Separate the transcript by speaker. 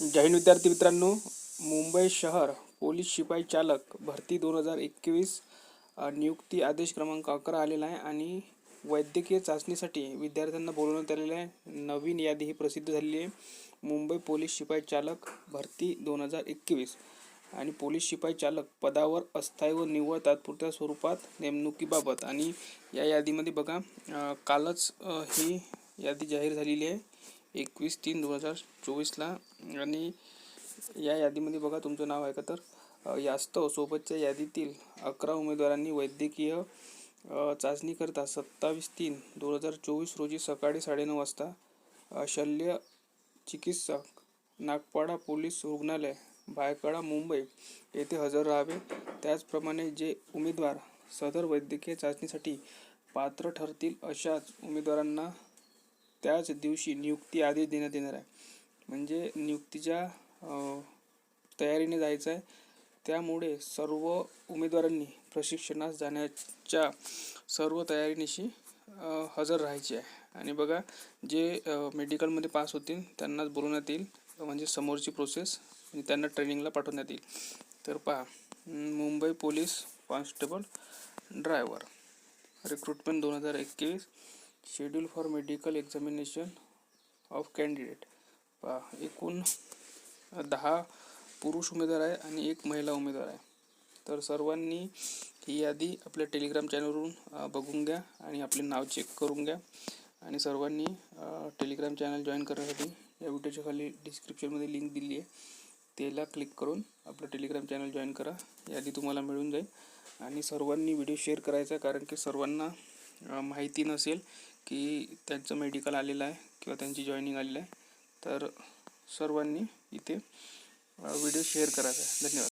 Speaker 1: जय हिंद विद्यार्थी मित्रांनो. मुंबई शहर पोलीस शिपाई चालक भरती दोन हजार एकवीस नियुक्ती आदेश क्रमांक अकरा आलेला आहे आणि वैद्यकीय चाचणीसाठी विद्यार्थ्यांना बोलवण्यात आलेलं आहे. नवीन यादी ही प्रसिद्ध झालेली आहे. मुंबई पोलीस शिपाई चालक भरती दोन हजार एकवीस आणि पोलीस शिपाई चालक पदावर अस्थायी व निव्वळ तात्पुरत्या स्वरूपात नेमणुकीबाबत. आणि या यादीमध्ये बघा कालच ही यादी जाहीर झालेली आहे. एकवीस तीन दोन हजार चोवीसला. आणि या यादीमध्ये बघा तुमचं नाव आहे का तर यास्तव सोबतच्या यादीतील अकरा उमेदवारांनी वैद्यकीय चाचणीकरता सत्तावीस तीन दोन हजार चोवीस रोजी सकाळी साडेनऊ वाजता शल्य चिकित्सक नागपाडा पोलीस रुग्णालय भायखळा मुंबई येथे हजर राहावे. त्याचप्रमाणे जे उमेदवार सदर वैद्यकीय चाचणीसाठी पात्र ठरतील अशाच उमेदवारांना त्याच दिवशी नियुक्ती आदेश देण्यात येणार आहे. म्हणजे नियुक्तीच्या तयारीने जायचं आहे त्यामुळे सर्व उमेदवारांनी प्रशिक्षणास जाण्याच्या सर्व तयारीनिशी हजर राहायचे आहे. आणि बघा जे मेडिकलमध्ये पास होतील त्यांनाच बोलवण्यात येईल. म्हणजे समोरची प्रोसेस म्हणजे त्यांना ट्रेनिंगला पाठवण्यात येईल. तर पहा Mumbai police constable driver. Recruitment दोन हजार एकवीस. Schedule for medical examination of candidate पा एकूण दहा पुरुष उमेदवार आहे आणि एक महिला उमेदवार आहे. तर सर्वांनी ही यादी आपल्या टेलिग्राम चॅनलवरून बघून घ्या आणि आपले नाव चेक करून घ्या. आणि सर्वांनी टेलिग्राम चॅनल जॉईन करण्यासाठी या व्हिडिओच्या खाली डिस्क्रिप्शनमध्ये लिंक दिली आहे. त्याला क्लिक करून आपलं टेलिग्राम चॅनल जॉईन करा. यादी तुम्हाला मिळून जाईल. आणि सर्वांनी व्हिडिओ शेअर करायचा आहे कारण की सर्वांना माहिती नसेल की त्यांचं मेडिकल आलेलं आहे किंवा त्यांची जॉईनिंग आलेलं आहे. तर सर्वांनी इथे व्हिडिओ शेअर करायचा आहे. धन्यवाद.